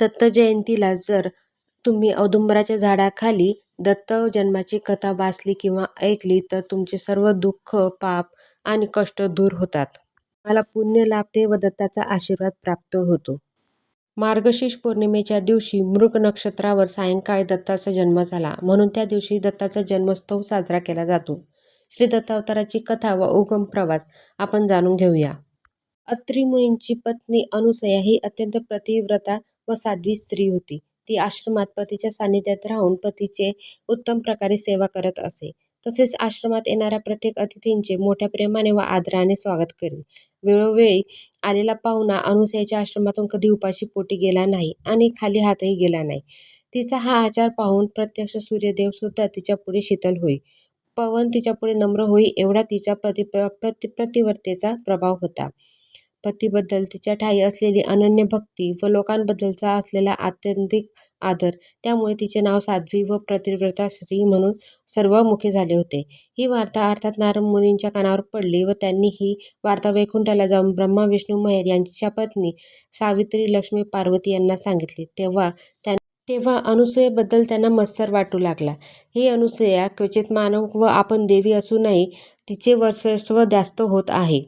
दत्त जयंतीला जर तुम्ही औदुंबराच्या झाडाखाली दत्त जन्माची कथा वाचली किंवा ऐकली तर तुमचे सर्व दुःख, पाप आणि कष्ट दूर होतात. मला पुण्य लाभते व दत्ताचा आशीर्वाद प्राप्त होतो. मार्गशीर्ष पौर्णिमेच्या दिवशी मृग नक्षत्रावर सायंकाळी दत्ताचा जन्म झाला म्हणून त्या दिवशी दत्ताचा जन्मोत्सव साजरा केला जातो. श्री दत्तावताराची कथा व उगम प्रवास आपण जाणून घेऊया. अत्रिमुनींची पत्नी अनुसया ही अत्यंत पतिव्रता व साध्वी स्त्री होती. ती आश्रमात पतीच्या सान्निध्यात राहून पतीचे उत्तम प्रकारे सेवा करत असे. तसेच आश्रमात येणाऱ्या प्रत्येक अतिथींचे मोठ्या प्रेमाने व आदराने स्वागत करी. वेळोवेळी आलेला पाहुणा अनुसयाच्या आश्रमातून कधी उपाशी पोटी गेला नाही आणि खाली हातही गेला नाही. तिचा हा आचार पाहून प्रत्यक्ष सूर्यदेव सुद्धा तिच्यापुढे शीतल होई. पवन तिच्यापुढे नम्र होई एवढा तिच्या पतिव्रतेचा प्रभाव होता. पतीबद्दल तिच्या ठायी असलेली अनन्य भक्ती व लोकांबद्दलचा असलेला आत्यंतिक आदर त्यामुळे तिचे नाव साध्वी व पतिव्रता स्त्री म्हणून सर्वमुखी झाले होते. ही वार्ता अर्थात नारद मुनींच्या कानावर पडली व त्यांनी ही वार्ता वैकुंठाला जाऊन ब्रह्मा विष्णू महेश यांच्या पत्नी सावित्री लक्ष्मी पार्वती यांना सांगितली. तेव्हा त्यांनी तेव्हा अनुसूयेबद्दल त्यांना मत्सर वाटू लागला. ही अनुसूया क्वचित मानव व आपण देवी असूनही तिचे वर्चस्व जास्त होत आहे.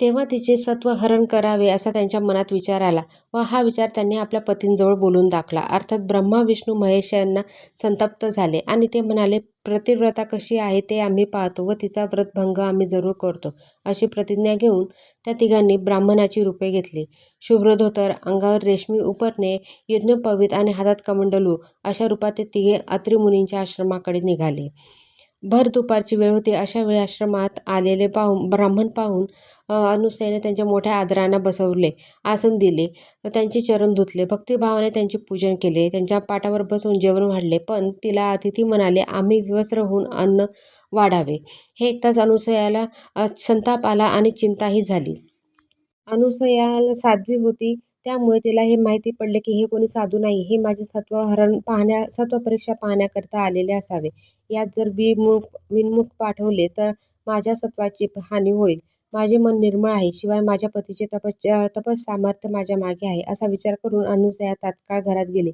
तेव्हा तिचे सत्व हरण करावे असा त्यांच्या मनात विचार आला व हा विचार त्यांनी आपल्या पतींजवळ बोलून दाखला अर्थात ब्रह्मा विष्णू महेश यांना संतप्त झाले आणि ते म्हणाले प्रतिव्रता कशी आहे ते आम्ही पाहतो व तिचा व्रतभंग आम्ही जरूर करतो. अशी प्रतिज्ञा घेऊन त्या तिघांनी ब्राह्मणाची रूपे घेतली. शुभ्र धोतर, अंगावर रेशमी उपरणे, यज्ञोपवीत आणि हातात कमंडलू अशा रूपात ते तिघे अत्रिमुनींच्या आश्रमाकडे निघाले. भर दुपारची वेळ होती. अशा वेळी आश्रमात आलेले पाहून ब्राह्मण पाहून अनुसयाने त्यांच्या मोठ्या आदरानं बसवले. आसन दिले. त्यांचे चरण धुतले. भक्तिभावाने त्यांचे पूजन केले. त्यांच्या पाटावर बसून जेवण वाढले. पण तिला अतिथी म्हणाले आम्ही विवस्त्र होऊन अन्न वाढावे. हे एकताच अनुसयाला संताप आला आणि चिंताही झाली. अनुसयाला साध्वी होती त्यामुळे तिला हे माहिती पडले की हे कोणी साधू नाही हे माझे सत्वहरण पाहण्या सत्वपरीक्षा पाहण्याकरिता आलेले असावे. यात जर विमुख पाठवले तर माझ्या सत्वाची हानी होईल. माझे मन निर्मळ आहे. शिवाय माझ्या पतीचे तपःसामर्थ्य माझ्या मागे आहे. असा विचार करून अनुसया तात्काळ घरात गेली.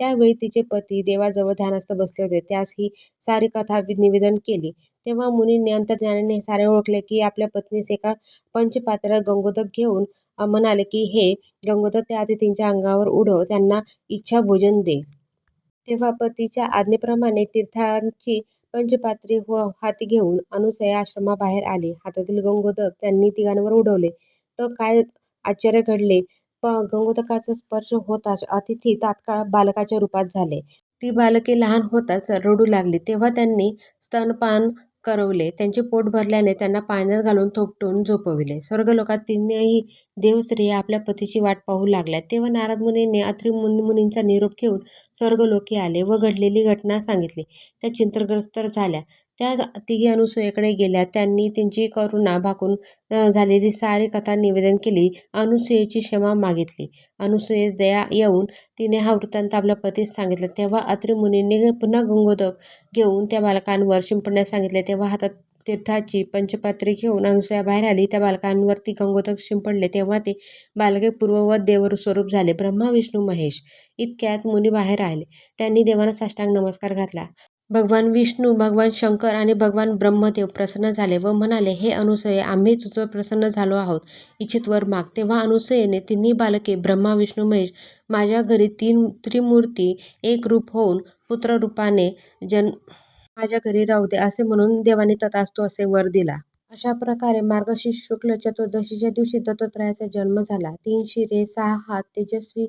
त्यावेळी तिचे पती देवाजवळ ध्यानस्थ बसले होते. त्यास ही सारी कथा निवेदन केली. तेव्हा मुनींनी अंतर्ज्ञानाने हे सारे ओळखले की आपल्या पत्नीस एका पंचपात्रात गंगोदक घेऊन म्हणाले की हे गंगोदक त्या अतिथींच्या अंगावर उडव त्यांना इच्छाभोजन दे. तेव्हा पतीच्या आज्ञेप्रमाणे तीर्थांची पंचपात्री हो, हाती घेऊन अनुसया आश्रमाबाहेर आली. हातातील गंगोदक त्यांनी तिघांवर उडवले तर काय आश्चर्य घडले. गंगोदकाचा स्पर्श होताच अतिथी तात्काळ बालकाच्या रूपात झाले. ती बालके लहान होताच रडू लागली. तेव्हा त्यांनी स्तनपान करवले. त्यांचे पोट भरल्याने त्यांना पाण्यात घालून थोपटून झोपविले. स्वर्गलोकात तीनही देवस्त्रिया आपल्या पतीची वाट पाहू लागल्या. तेव्हा नारद मुनींनी अत्री मुनींचा निरोप घेऊन स्वर्गलोकी आले व घडलेली घटना सांगितली. त्या चिंताग्रस्त झाल्या. त्या तिघी अनसूयेकडे गेल्या. त्यांनी त्यांची करुणा भाकून झालेली सारी कथा निवेदन केली. अनुसूयेची क्षमा मागितली. अनुसूयेस दया येऊन तिने हा वृत्तांत आपल्या पतीस सांगितला. तेव्हा अत्रिमुनींनी पुन्हा गंगोदक घेऊन त्या बालकांवर शिंपडण्यास सांगितले. तेव्हा हातात तीर्थाची पंचपात्री घेऊन अनुसया बाहेर आली. त्या बालकांवर ती गंगोदक शिंपडले तेव्हा ते बालके पूर्ववत देवस्वरूप झाले. ब्रह्मा विष्णू महेश इतक्यात मुनी बाहेर आले. त्यांनी देवांना साष्टांग नमस्कार घातला. भगवान विष्णू, भगवान शंकर आणि भगवान ब्रह्मदेव प्रसन्न झाले व म्हणाले हे अनुसये आम्ही तुझं प्रसन्न झालो आहोत. इच्छित वर माग. तेव्हा अनुसयेने तिन्ही बालके ब्रह्मा विष्णू महेश माझ्या घरी तीन त्रिमूर्ती एक रूप होऊन पुत्ररूपाने माझ्या घरी राहू दे असे म्हणून देवाने तथास्तू असे वर दिला. अशा प्रकारे मार्गशीर्ष शुक्ल चतुर्दशीच्या दिवशी दत्तत्रयाचा जन्म झाला. तीन शिरे, सहा हात, तेजस्वी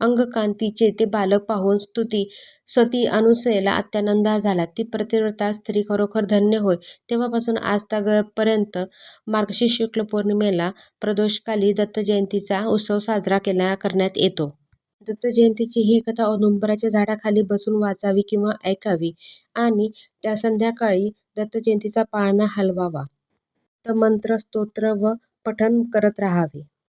अंगकांतीचे ते बालक पाहून स्तुती सती अनुसयेला अत्यानंद झाला. ती पतिव्रता स्त्री खरोखर धन्य होय. तेव्हापासून आजतापर्यंत मार्गशीर्ष शुक्ल पौर्णिमेला प्रदोषकाली दत्तजयंतीचा उत्सव साजरा करण्यात येतो. दत्तजयंतीची ही कथा औदुंबराच्या झाडाखाली बसून वाचावी किंवा ऐकावी आणि संध्याकाळी दत्तजयंतीचा पाळणा हलवावा. दत्तमंत्र, स्तोत्र व पठण करत राहावे.